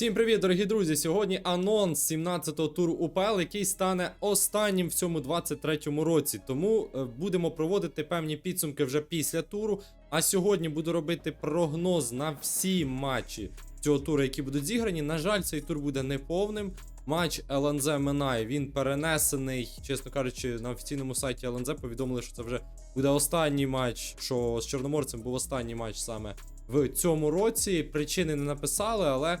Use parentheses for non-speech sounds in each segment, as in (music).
Всім привіт, дорогі друзі! Сьогодні анонс 17-го туру УПЛ, який стане останнім в цьому 23-му році. Тому е, будемо проводити певні підсумки вже після туру. А сьогодні буду робити прогноз на всі матчі цього туру, які будуть зіграні. На жаль, цей тур буде неповним. Матч ЛНЗ минає. Він перенесений, чесно кажучи, на офіційному сайті ЛНЗ повідомили, що це вже буде останній матч. Що з Чорноморцем був останній матч саме в цьому році. Причини не написали, але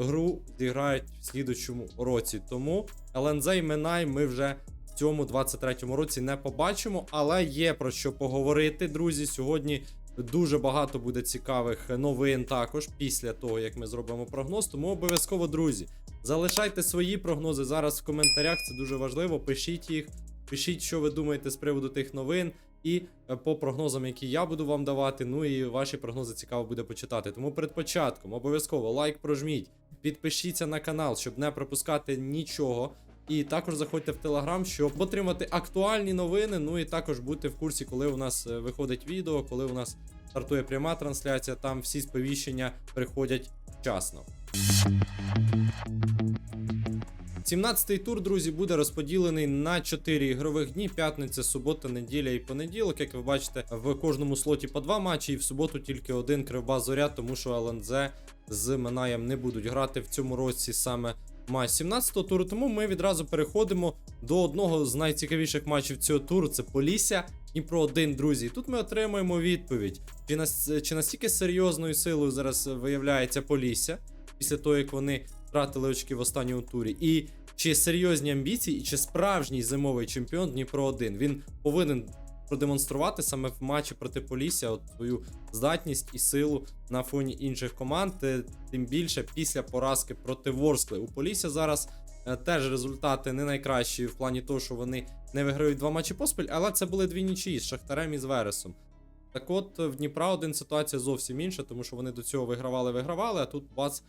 гру зіграють в слідучому році. Тому ЛНЗ і Минай ми вже в цьому 23-му році не побачимо, але є про що поговорити, друзі. Сьогодні дуже багато буде цікавих новин також після того, як ми зробимо прогноз. Тому обов'язково, друзі, залишайте свої прогнози зараз в коментарях. Це дуже важливо. Пишіть їх, пишіть, що ви думаєте з приводу тих новин. І е, по прогнозам, які я буду вам давати, ну і ваші прогнози цікаво буде почитати. Тому перед початком обов'язково лайк прожміть, підпишіться на канал, щоб не пропускати нічого. І також заходьте в телеграм, щоб отримати актуальні новини. Ну і також бути в курсі, коли у нас е, виходить відео, коли у нас стартує пряма трансляція. Там всі сповіщення приходять вчасно. 17-й тур, друзі, буде розподілений на 4 ігрових дні: п'ятниця, субота, неділя і понеділок. Як ви бачите, в кожному слоті по два матчі, і в суботу тільки один кривба зоря, тому що ЛНЗ з Минаєм не будуть грати в цьому році саме матч 17-го туру. Тому ми відразу переходимо до одного з найцікавіших матчів цього туру. Це Полісся. Дніпро 1, друзі. І тут ми отримуємо відповідь, чи, нас, чи настільки серйозною силою зараз виявляється Полісся, після того, як вони втратили очки в останньому турі. І чи серйозні амбіції, і чи справжній зимовий чемпіон Дніпро 1 Він повинен продемонструвати саме в матчі проти Полісся от свою здатність і силу на фоні інших команд. е, Тим більше після поразки проти Ворскли. У Полісся зараз е, теж результати не найкращі в плані того, що вони не виграють два матчі поспіль, але це були дві нічиї з Шахтарем і з Вересом. Так от в Дніпра один ситуація зовсім інша, тому що вони до цього вигравали, вигравали, а тут бац,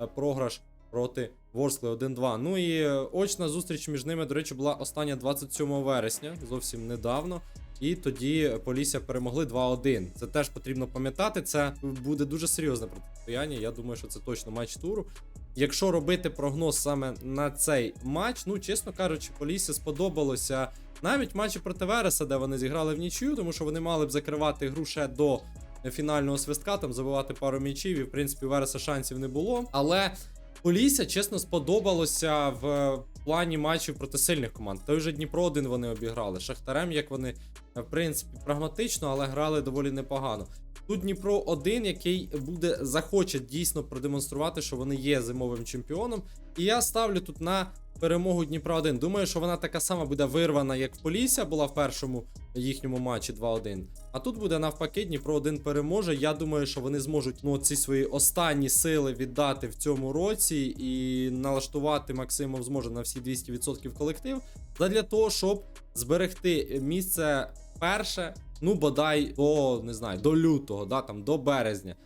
е, програш проти Ворскли 1-2. Ну і е, очна зустріч між ними, до речі, була остання 27 вересня, зовсім недавно. І тоді Полісся перемогли 2-1. Це теж потрібно пам'ятати. Це буде дуже серйозне протистояння. Я думаю, що це точно матч туру. Якщо робити прогноз саме на цей матч, ну чесно кажучи, Полісся сподобалося навіть матчі проти Вереса, де вони зіграли в нічию, тому що вони мали б закривати гру ще до фінального свистка, там забивати пару м'ячів, і в принципі Вереса шансів не було. Але Полісся, чесно, сподобалося в плані матчів проти сильних команд. Той же Дніпро один вони обіграли. Шахтарем, як вони, в принципі, прагматично, але грали доволі непогано. Тут Дніпро один, який буде захоче дійсно продемонструвати, що вони є зимовим чемпіоном. І я ставлю тут на перемогу Дніпра 1. Думаю, що вона така сама буде вирвана, як в Полісся була в першому їхньому матчі 2-1. А тут буде навпаки, Дніпро 1 переможе. Я думаю, що вони зможуть ну, ці свої останні сили віддати в цьому році і налаштувати Максимов зможе на всі 200% колектив. Для того, щоб зберегти місце перше, ну бодай до не знаю, до лютого, да, там до березня.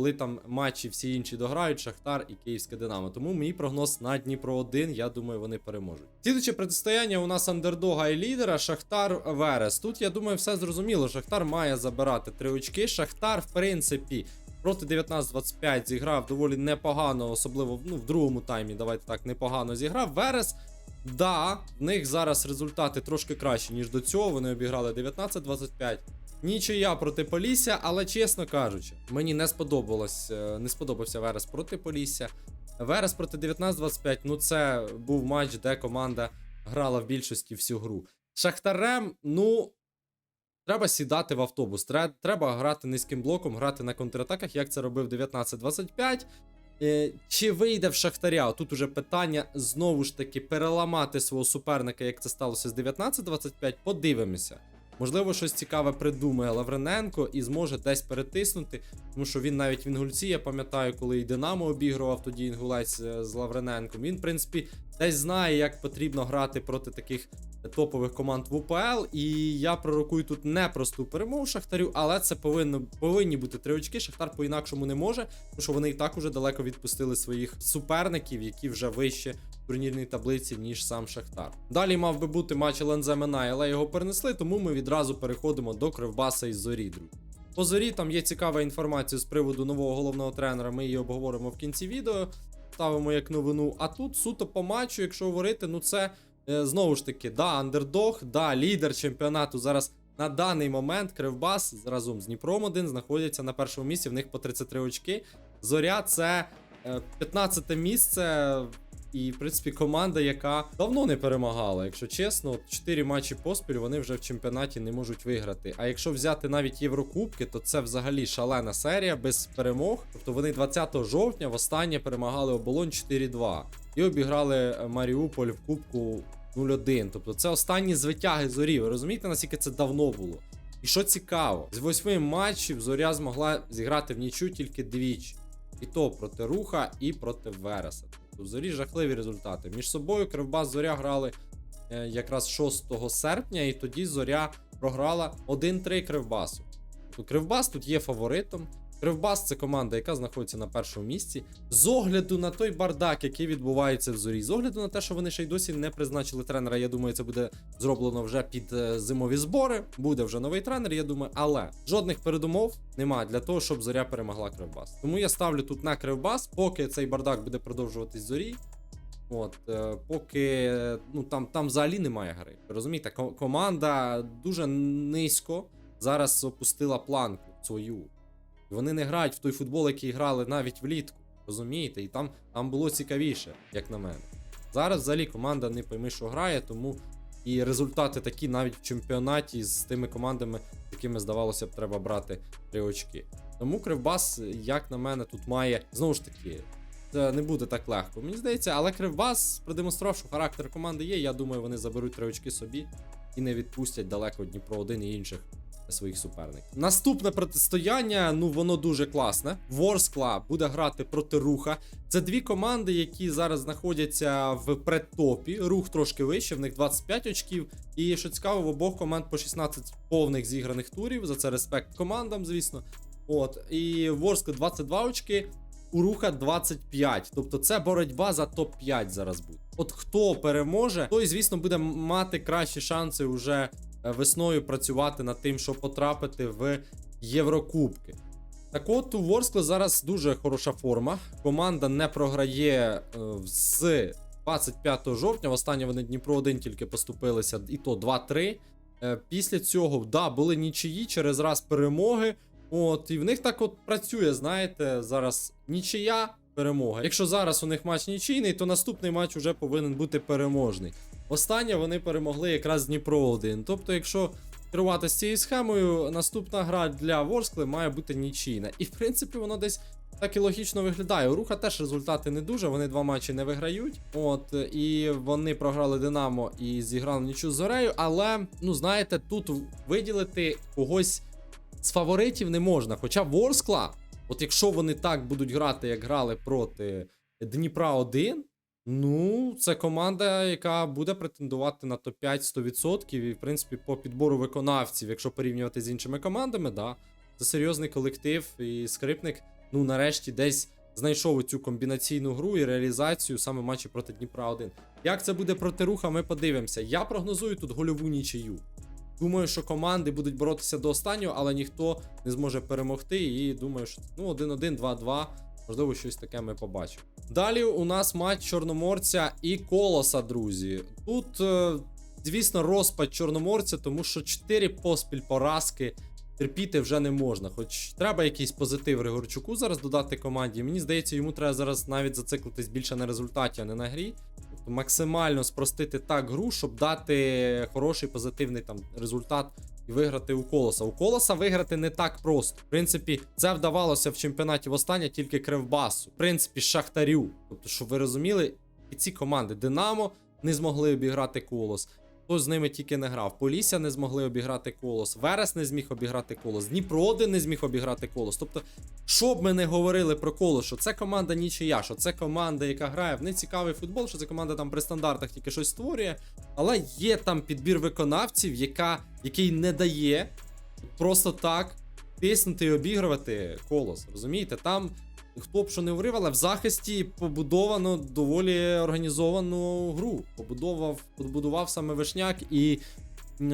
Коли там матчі всі інші дограють, Шахтар і Київське Динамо. Тому мій прогноз на Дніпро 1, я думаю, вони переможуть. Слідуче протистояння у нас андердога і лідера Шахтар Верес. Тут я думаю, все зрозуміло. Шахтар має забирати три очки. Шахтар, в принципі, проти 19-25 зіграв доволі непогано, особливо ну, в другому таймі. Давайте так непогано зіграв. Верес. Да, в них зараз результати трошки кращі, ніж до цього. Вони обіграли 19-25. Нічия проти Полісся, але чесно кажучи, мені не сподобалось, е, не сподобався Верес проти Полісся. Верес проти 19-25, ну це був матч, де команда грала в більшості всю гру. Шахтарем, ну. Треба сідати в автобус. Тре- Треба грати низьким блоком, грати на контратаках, як це робив 19-25. Е, Чи вийде в Шахтаря? Тут уже питання знову ж таки переламати свого суперника, як це сталося з 19-25. Подивимося. Можливо, щось цікаве придумає Лаврененко і зможе десь перетиснути, тому що він навіть в Інгульці, я пам'ятаю, коли і Динамо обігрував тоді Інгулець е, з Лаврененком. Він, в принципі, десь знає, як потрібно грати проти таких топових команд в УПЛ. І я пророкую тут не просту перемогу Шахтарю, але це повинно, повинні бути три очки. Шахтар по-інакшому не може, тому що вони і так уже далеко відпустили своїх суперників, які вже вище турнірній таблиці, ніж сам Шахтар. Далі мав би бути матч ЛНЗ Минай, але його перенесли, тому ми відразу переходимо до Кривбаса із Зорі. По зорі там є цікава інформація з приводу нового головного тренера. Ми її обговоримо в кінці відео. ставимо як новину. А тут суто по матчу, якщо говорити, ну це е, знову ж таки, да, андердог, да, лідер чемпіонату зараз. На даний момент Кривбас разом з Дніпром 1 знаходяться на першому місці. В них по 33 очки. Зоря це е, 15 місце. І, в принципі, команда, яка давно не перемагала, якщо чесно, от 4 матчі поспіль вони вже в чемпіонаті не можуть виграти. А якщо взяти навіть Єврокубки, то це взагалі шалена серія без перемог. Тобто вони 20 жовтня востаннє перемагали оболонь 4-2 і обіграли е, Маріуполь в Кубку 0-1. Тобто це останні звитяги зорі. Ви розумієте, наскільки це давно було? І що цікаво, з восьми матчів зоря змогла зіграти в нічю тільки двічі. І то проти Руха і проти Вереса. Тобто в зорі жахливі результати. Між собою Кривбас Зоря грали е, якраз 6 серпня, і тоді Зоря програла 1-3 Кривбасу. Тобто Кривбас тут є фаворитом. Кривбас це команда, яка знаходиться на першому місці. З огляду на той бардак, який відбувається в зорі, з огляду на те, що вони ще й досі не призначили тренера. Я думаю, це буде зроблено вже під е, зимові збори. Буде вже новий тренер, я думаю, але жодних передумов немає для того, щоб зоря перемогла Кривбас. Тому я ставлю тут на Кривбас, поки цей бардак буде продовжуватись зорі. От, е, поки ну там, там взагалі немає гри. Розумієте, команда дуже низько зараз опустила планку свою. Вони не грають в той футбол, який грали навіть влітку. Розумієте? І там, там було цікавіше, як на мене. Зараз взагалі команда не пойми, що грає, тому і результати такі навіть в чемпіонаті з тими командами, якими здавалося б, треба брати три очки. Тому Кривбас, як на мене, тут має знову ж таки. Це не буде так легко. Мені здається, але Кривбас продемонстрував, що характер команди є. Я думаю, вони заберуть три очки собі і не відпустять далеко Дніпро 1 і інших своїх суперників. Наступне протистояння, ну воно дуже класне. Ворскла буде грати проти руха. Це дві команди, які зараз знаходяться в предтопі. Рух трошки вище, в них 25 очків. І що цікаво, в обох команд по 16 повних зіграних турів. За це респект командам, звісно. От, і Ворскла 22 очки. У руха 25. Тобто це боротьба за топ-5 зараз буде. От хто переможе, той, звісно, буде мати кращі шанси уже весною працювати над тим, щоб потрапити в Єврокубки. Так от у Ворскли зараз дуже хороша форма. Команда не програє е, з 25 жовтня. В останнє вони Дніпро 1 тільки поступилися, і то 2-3. Е, Після цього, да, були нічиї через раз перемоги. От, і в них так от працює, знаєте, зараз нічия, перемога. Якщо зараз у них матч нічийний, то наступний матч вже повинен бути переможний. Останнє вони перемогли якраз Дніпро 1. Тобто, якщо керувати з цією схемою, наступна гра для Ворскли має бути нічийна. І в принципі, воно десь так і логічно виглядає. У Руха теж результати не дуже, вони два матчі не виграють. От, і вони програли Динамо і зіграли нічу з Зорею. Але, ну знаєте, тут виділити когось з фаворитів не можна. Хоча Ворскла, от якщо вони так будуть грати, як грали проти Дніпра 1, ну, це команда, яка буде претендувати на топ-5 100%. І, в принципі, по підбору виконавців, якщо порівнювати з іншими командами, да, це серйозний колектив. І скрипник, ну, нарешті, десь знайшов цю комбінаційну гру і реалізацію саме матчі проти Дніпра 1. Як це буде проти руха, ми подивимося. Я прогнозую тут гольову нічию. Думаю, що команди будуть боротися до останнього, але ніхто не зможе перемогти. І думаю, що ну 1-1, 2-2. Можливо, щось таке ми побачимо. Далі у нас матч Чорноморця і Колоса, друзі. Тут, е, звісно, розпад Чорноморця, тому що 4 поспіль поразки терпіти вже не можна. Хоч треба якийсь позитив Григорчуку зараз додати команді. Мені здається, йому треба зараз навіть зациклитись більше на результаті, а не на грі. Максимально спростити так гру, щоб дати хороший позитивний там результат і виграти у колоса. У колоса виграти не так просто. В принципі, це вдавалося в чемпіонаті востаннє тільки Кривбасу. В принципі, Шахтарю. Тобто, щоб ви розуміли, і ці команди Динамо не змогли обіграти колос. Хто з ними тільки не грав. Полісся не змогли обіграти колос. Верес не зміг обіграти колос. Дніпро 1 не зміг обіграти колос. Тобто, що б ми не говорили про колос, що це команда нічия, що це команда, яка грає в нецікавий футбол, що це команда там при стандартах тільки щось створює. Але є там підбір виконавців, яка, який не дає просто так тиснути і обігрувати колос. Розумієте? Там хто б що не говорив, але в захисті побудовано доволі організовану гру. Побудував, побудував саме Вишняк і.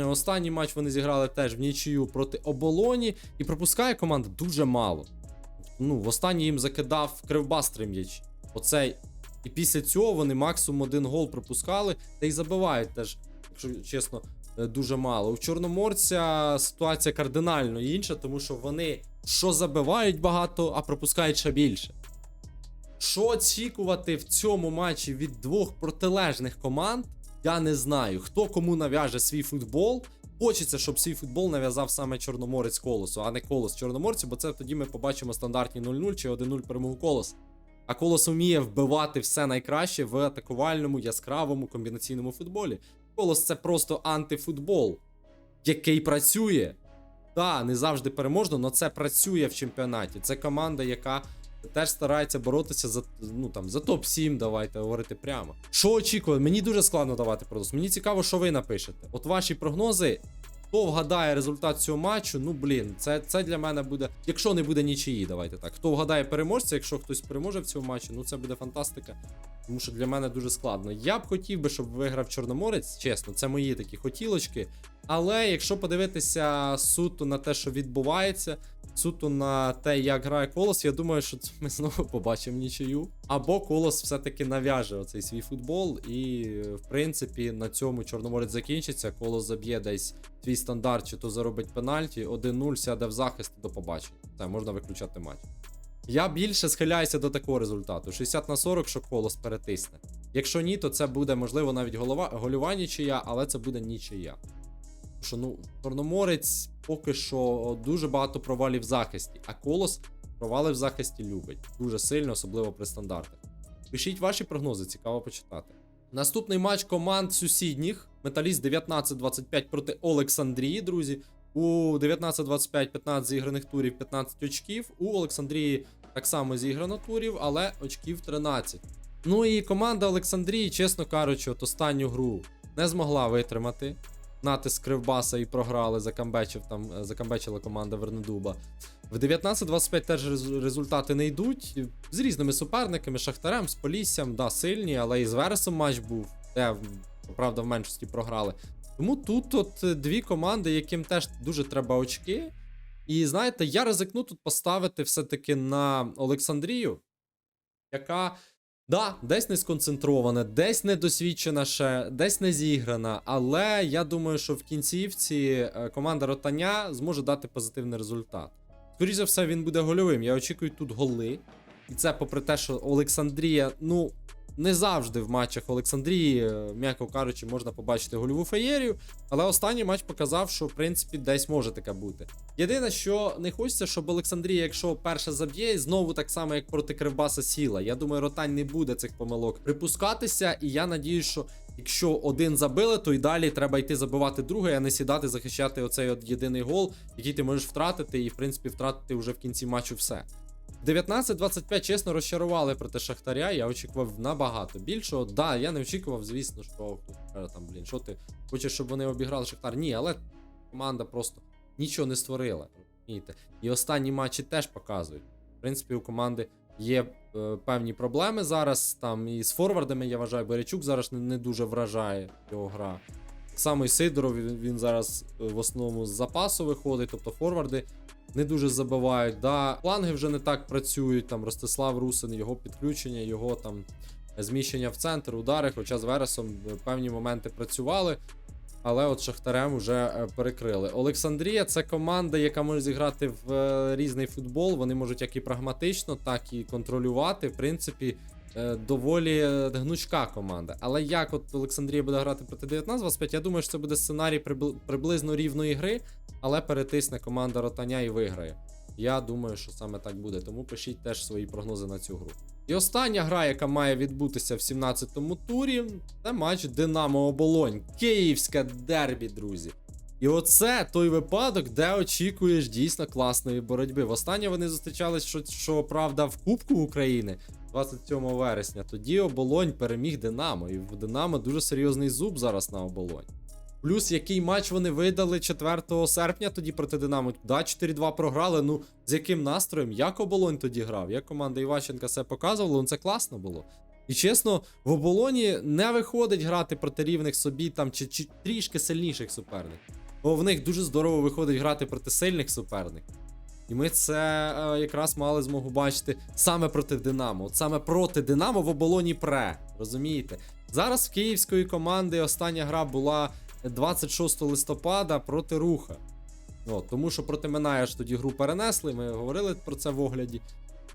Останній матч вони зіграли теж в нічию проти оболоні, і пропускає команда дуже мало. Ну, в останній їм закидав Кривбас три. Оцей І після цього вони максимум один гол пропускали та й забивають теж, якщо чесно, е, дуже мало. У Чорноморця ситуація кардинально інша, тому що вони що забивають багато, а пропускають ще більше. Що очікувати в цьому матчі від двох протилежних команд, я не знаю. Хто кому нав'яже свій футбол. Хочеться, щоб свій футбол нав'язав саме Чорноморець колосу, а не колос Чорноморцю, бо це тоді ми побачимо стандартні 0-0 чи 1-0 перемогу колос. А колос вміє вбивати все найкраще в атакувальному, яскравому комбінаційному футболі. Колос це просто антифутбол, який працює. Так, не завжди переможно, але це працює в чемпіонаті. Це команда, яка теж старається боротися за ну там за топ-7, давайте говорити прямо. Що очікує? Мені дуже складно давати прогноз. Мені цікаво, що ви напишете. От ваші прогнози. Хто вгадає результат цього матчу? Ну блін, це, це для мене буде. Якщо не буде нічиї, давайте так. Хто вгадає переможця, якщо хтось переможе в цьому матчі, ну це буде фантастика. Тому що для мене дуже складно. Я б хотів би, щоб виграв Чорноморець, чесно, це мої такі хотілочки. Але якщо подивитися суто на те, що відбувається, суто на те, як грає колос, я думаю, що ми знову побачимо нічию. Або колос все-таки нав'яже оцей свій футбол, і в принципі на цьому Чорноморець закінчиться. Колос заб'є десь свій стандарт, чи то заробить пенальті, 1-0 сяде в захист до побачення. Це можна виключати матч. Я більше схиляюся до такого результату: 60 на 40, що колос перетисне. Якщо ні, то це буде можливо навіть голова, гольова нічия, але це буде нічия. Що ну, Чорноморець поки що дуже багато провалів в захисті, а колос провали в захисті любить дуже сильно, особливо при стандартах. Пишіть ваші прогнози, цікаво почитати. Наступний матч команд сусідніх. Металіст 19-25 проти Олександрії, друзі. У 19-25 15 зіграних турів, 15 очків. У Олександрії так само зіграно турів, але очків 13. Ну і команда Олександрії, чесно кажучи, от останню гру не змогла витримати. Натиск Кривбаса і програли, закамбечив там, е, закамбечила команда Вернедуба. В 19-25 теж результати не йдуть. З різними суперниками, Шахтарем, з Поліссям, да, сильні, але і з Вересом матч був, де, правда, в меншості програли. Тому тут от е, дві команди, яким теж дуже треба очки. І знаєте, я ризикну тут поставити все-таки на Олександрію, яка. Да, десь не сконцентрована, десь не досвідчена ще, десь не зіграна. Але я думаю, що в кінцівці е, команда Ротаня зможе дати позитивний результат. Скоріше за все, він буде гольовим. Я очікую тут голи. І це попри те, що Олександрія, ну, не завжди в матчах Олександрії, е, м'яко кажучи, можна побачити гольову феєрію. Але останній матч показав, що в принципі десь може таке бути. Єдине, що не хочеться, щоб Олександрія, якщо перше заб'є, знову так само, як проти Кривбаса сіла. Я думаю, Ротань не буде цих помилок припускатися, і я надію, що якщо один забили, то й далі треба йти забивати другий, а не сідати, захищати оцей от єдиний гол, який ти можеш втратити, і в принципі втратити вже в кінці матчу все. 19-25 чесно розчарували проти Шахтаря. Я очікував набагато більшого. Да, я не очікував, звісно, що там, блін, що ти хочеш, щоб вони обіграли Шахтар? Ні, але команда просто нічого не створила. розумієте? І останні матчі теж показують. В принципі, у команди є е, певні проблеми зараз. Там і з форвардами, я вважаю, Беречук зараз не, не дуже вражає його гра. І Сидоров, він, зараз е, в основному з запасу виходить, тобто форварди не дуже забивають. Да, фланги вже не так працюють. Там Ростислав Русин, його підключення, його там зміщення в центр, удари, хоча з Вересом е, певні моменти працювали. Але от Шахтарем вже е, перекрили. Олександрія це команда, яка може зіграти в різний футбол. Вони можуть як і прагматично, так і контролювати. В принципі, доволі е, гнучка команда. Але як от Олександрія буде грати проти 19-25, я думаю, що це буде сценарій прибли- приблизно рівної гри, але перетисне команда Ротаня і виграє. Я думаю, що саме так буде. Тому пишіть теж свої прогнози на цю гру. І остання гра, яка має відбутися в 17-му турі, це матч Динамо Оболонь. Київське дербі, друзі. І оце той випадок, де очікуєш дійсно класної боротьби. Востаннє вони зустрічались, що, що правда, в Кубку України 27 вересня. Тоді оболонь переміг Динамо. І в Динамо дуже серйозний зуб зараз на оболонь. Плюс який матч вони видали 4 серпня тоді проти Динамо. Да, 4-2 програли. Ну з яким настроєм? Як оболонь тоді грав? Як команда Іващенка себе показувала, ну це класно було. І чесно, в оболоні не виходить грати проти рівних собі там чи, чи трішки сильніших суперників. Бо в них дуже здорово виходить грати проти сильних суперників. І ми це е, якраз мали змогу бачити саме проти Динамо. От саме проти Динамо в оболоні пре. Розумієте? Зараз в київської команди остання гра була 26 листопада проти Руха. От, тому що проти Минаєш тоді гру перенесли, ми говорили про це в огляді.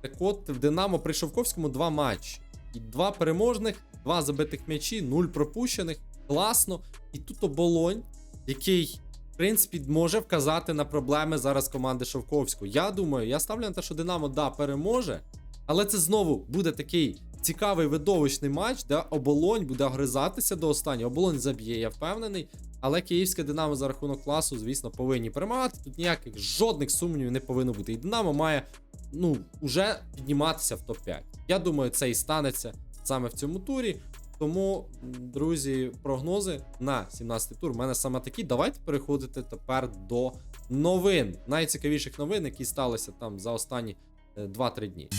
Так от, в Динамо при Шовковському два матчі. І два переможних, два забитих м'ячі, нуль пропущених. Класно. І тут оболонь, який, принципі, може вказати на проблеми зараз команди Шовковського. Я думаю, я ставлю на те, що Динамо да, переможе, але це знову буде такий цікавий видовищний матч, де оболонь буде гризатися до останнього. Оболонь заб'є, я впевнений. Але київське Динамо за рахунок класу, звісно, повинні перемагати. Тут ніяких жодних сумнівів не повинно бути. І Динамо має ну, уже підніматися в топ-5. Я думаю, це і станеться саме в цьому турі. Тому, друзі, прогнози на 17-й тур. У мене саме такі. Давайте переходити тепер до новин. Найцікавіших новин, які сталися там за останні е, 2-3 дні.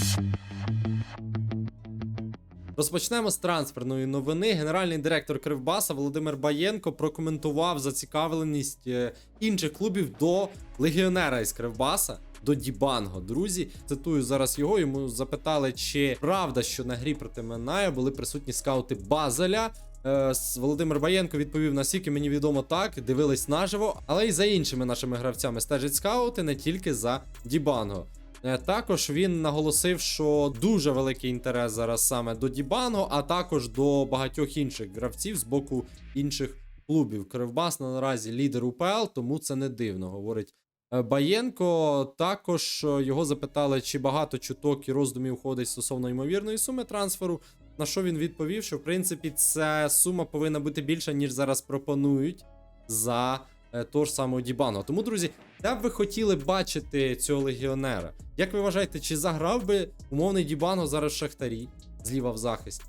Розпочнемо з трансферної новини. Генеральний директор Кривбаса Володимир Баєнко прокоментував зацікавленість е, інших клубів до легіонера із Кривбаса. До Дібанго, друзі, цитую зараз його. Йому запитали, чи правда, що на грі проти Миная були присутні скаути Базеля. Е, Володимир Баєнко відповів: наскільки мені відомо так, дивились наживо, але й за іншими нашими гравцями стежать скаути, не тільки за Дібанго. Е, Також він наголосив, що дуже великий інтерес зараз саме до Дібанго, а також до багатьох інших гравців з боку інших клубів. Кривбас наразі лідер УПЛ, тому це не дивно, говорить Баєнко. Також е, його запитали, чи багато чуток і роздумів ходить стосовно ймовірної суми трансферу. На що він відповів, що в принципі ця сума повинна бути більша, ніж зараз пропонують за е, того ж самого Дібанго. Тому, друзі, де б ви хотіли бачити цього легіонера? Як ви вважаєте, чи заграв би умовний Дібанго зараз в Шахтарі зліва в захисті?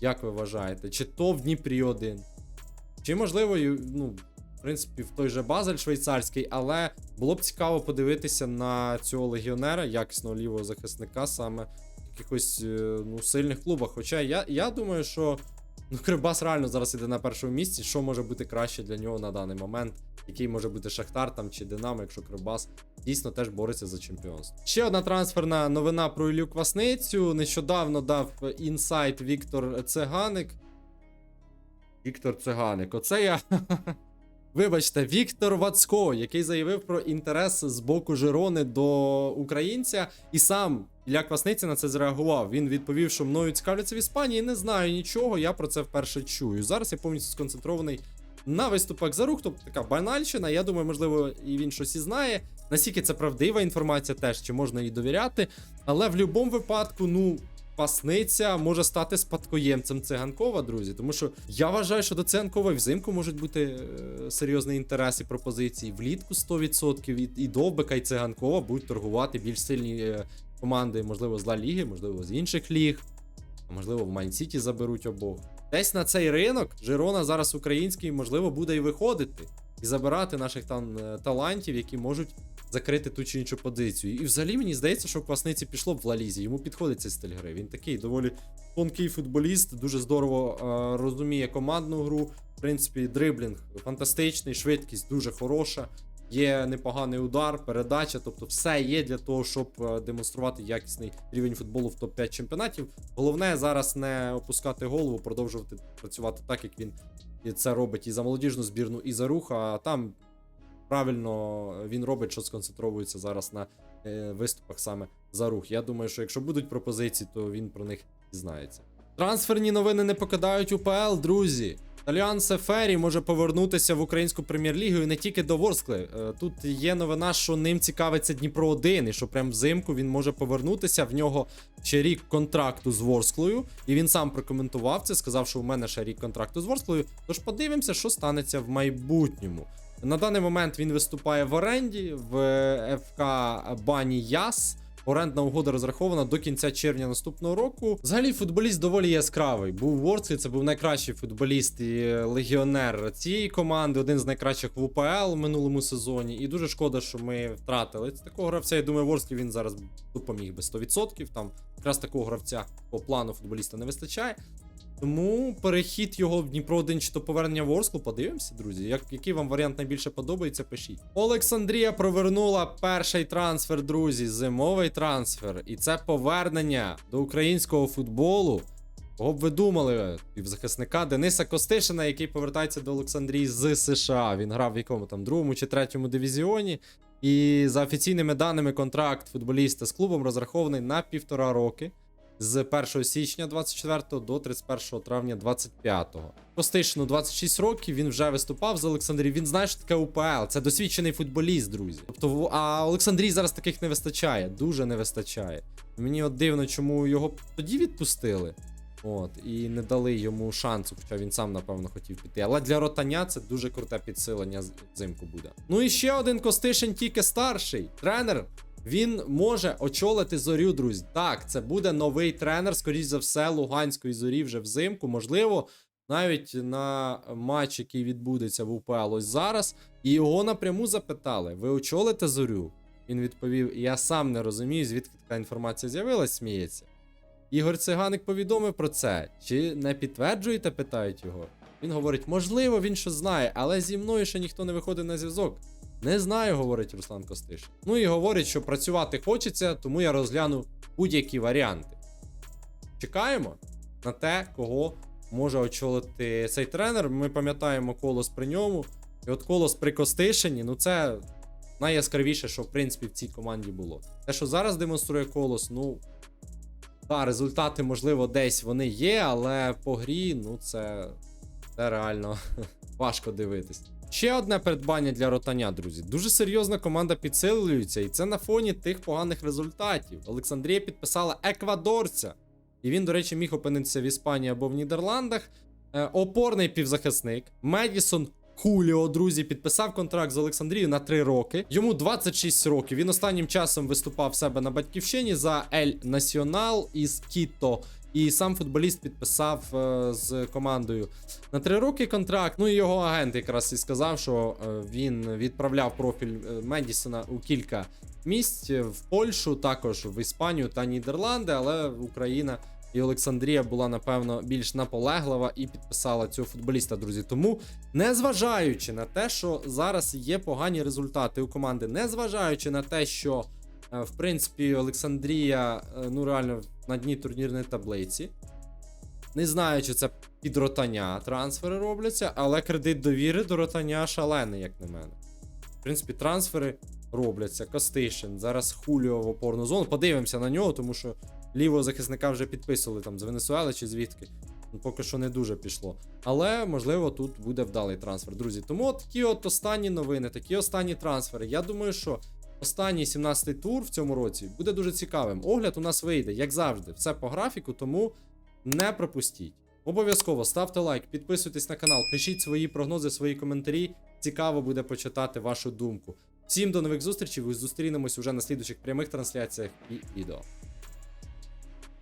Як ви вважаєте? Чи то в Дніпрі один? Чи можливо, ну, принципі, в той же Базель швейцарський, але було б цікаво подивитися на цього легіонера, якісного лівого захисника, саме в якихось е, ну, сильних клубах. Хоча я, я думаю, що ну, Кривбас реально зараз іде на першому місці. Що може бути краще для нього на даний момент? Який може бути Шахтар там чи Динамо, якщо Кривбас дійсно теж бореться за чемпіонство. Ще одна трансферна новина про Іллю Квасницю. Нещодавно дав інсайт Віктор Циганик. Віктор Циганик. Оце я. (laughs) Вибачте, Віктор Вацко, який заявив про інтерес з боку Жирони до українця, і сам Ілля Квасниця на це зреагував. Він відповів, що мною цікавляться в Іспанії. Не знаю нічого, я про це вперше чую. Зараз я повністю сконцентрований на виступах за рух, тобто така банальщина. Я думаю, можливо, і він щось і знає. Наскільки це правдива інформація, теж чи можна їй довіряти. Але в будь-якому випадку, ну. Пасниця може стати спадкоємцем циганкова, друзі. Тому що я вважаю, що до циганкова взимку можуть бути е, серйозний інтерес і пропозиції. Влітку 100% і, Довбика, і циганкова будуть торгувати більш сильні е, команди, можливо, з Ла Ліги, можливо, з інших ліг, можливо, в Майн Сіті заберуть обох. Десь на цей ринок Жирона зараз український, можливо, буде і виходити, і забирати наших там е, талантів, які можуть закрити ту чи іншу позицію. І взагалі мені здається, що в Квасниці пішло б в Лалізі. Йому підходить цей стиль гри. Він такий доволі тонкий футболіст, дуже здорово е, розуміє командну гру. В принципі, дриблінг фантастичний, швидкість дуже хороша. Є непоганий удар, передача, тобто все є для того, щоб е, демонструвати якісний рівень футболу в топ-5 чемпіонатів. Головне зараз не опускати голову, продовжувати працювати так, як він це робить і за молодіжну збірну, і за рух. А там правильно він робить, що сконцентровується зараз на е, виступах саме за рух. Я думаю, що якщо будуть пропозиції, то він про них дізнається. Трансферні новини не покидають УПЛ, друзі. Таліан Сефері може повернутися в українську прем'єр-лігу і не тільки до Ворскли. Е, Тут є новина, що ним цікавиться Дніпро 1 і що прям взимку він може повернутися. В нього ще рік контракту з Ворсклою, і він сам прокоментував це, сказав, що у мене ще рік контракту з Ворсклою. Тож подивимося, що станеться в майбутньому. На даний момент він виступає в оренді в ФК Бані Яс. Орендна угода розрахована до кінця червня наступного року. Взагалі, футболіст доволі яскравий. Був в це був найкращий футболіст і легіонер цієї команди, один з найкращих в УПЛ в минулому сезоні. І дуже шкода, що ми втратили такого гравця. Я думаю, в Ворсклі він зараз допоміг би 100%. Там якраз такого гравця по плану футболіста не вистачає. Тому перехід його в Дніпро 1 чи то повернення в Орсклу, подивимося, друзі. Як, який вам варіант найбільше подобається, пишіть. Олександрія провернула перший трансфер, друзі, зимовий трансфер. І це повернення до українського футболу. Кого б ви думали, півзахисника Дениса Костишина, який повертається до Олександрії з США. Він грав в якому там другому чи третьому дивізіоні. І за офіційними даними, контракт футболіста з клубом розрахований на півтора роки з 1 січня 24 до 31 травня 25. Костишину 26 років, він вже виступав з Олександрії. Він знає, що таке УПЛ. Це досвідчений футболіст, друзі. Тобто, а Олександрії зараз таких не вистачає, дуже не вистачає. Мені от дивно, чому його тоді відпустили. От, і не дали йому шансу, хоча він сам, напевно, хотів піти. Але для ротаня це дуже круте підсилення взимку буде. Ну і ще один Костишин, тільки старший. Тренер. Він може очолити зорю, друзі. Так, це буде новий тренер, скоріш за все, Луганської зорі вже взимку. Можливо, навіть на матч, який відбудеться в УПЛ ось зараз. І його напряму запитали: ви очолите зорю? Він відповів: Я сам не розумію, звідки така інформація з'явилась, сміється. Ігор Циганик повідомив про це. Чи не підтверджуєте? питають його. Він говорить: можливо, він щось знає, але зі мною ще ніхто не виходить на зв'язок. Не знаю, говорить Руслан Костиш. Ну і говорить, що працювати хочеться, тому я розгляну будь-які варіанти. Чекаємо на те, кого може очолити цей тренер. Ми пам'ятаємо колос при ньому. І от колос при Костишині, ну це найяскравіше, що в принципі в цій команді було. Те, що зараз демонструє колос, ну. Так, результати, можливо, десь вони є, але по грі, ну це, це реально (laughs) важко дивитись. Ще одне придбання для ротаня, друзі. Дуже серйозна команда підсилюється, і це на фоні тих поганих результатів. Олександрія підписала еквадорця. І він, до речі, міг опинитися в Іспанії або в Нідерландах. Е, опорний півзахисник Медісон Хуліо, друзі, підписав контракт з Олександрією на 3 роки. Йому 26 років. Він останнім часом виступав в себе на батьківщині за Ель Націонал із Кіто. І сам футболіст підписав е, з командою на 3 роки контракт. Ну і його агент якраз і сказав, що е, він відправляв профіль е, Медісона у кілька місць в Польщу, також в Іспанію та Нідерланди, але Україна і Олександрія була, напевно, більш наполеглива і підписала цього футболіста, друзі. Тому, незважаючи на те, що зараз є погані результати у команди, незважаючи на те, що в принципі Олександрія ну реально на дні турнірної таблиці. Не знаю, чи це під ротання трансфери робляться, але кредит довіри до ротання шалений, як на мене. В принципі, трансфери робляться. Костишин. Зараз Хуліо в опорну зону. Подивимося на нього, тому що лівого захисника вже підписували там з Венесуели чи звідки. Ну, Поки що не дуже пішло. Але можливо тут буде вдалий трансфер, друзі. Тому от такі от останні новини, такі останні трансфери. Я думаю, що останній 17-й тур в цьому році буде дуже цікавим. Огляд у нас вийде, як завжди, все по графіку, тому не пропустіть. Обов'язково ставте лайк, підписуйтесь на канал, пишіть свої прогнози, свої коментарі. Цікаво буде почитати вашу думку. Всім до нових зустрічей. Зустрінемось уже на слідуючих прямих трансляціях і відео.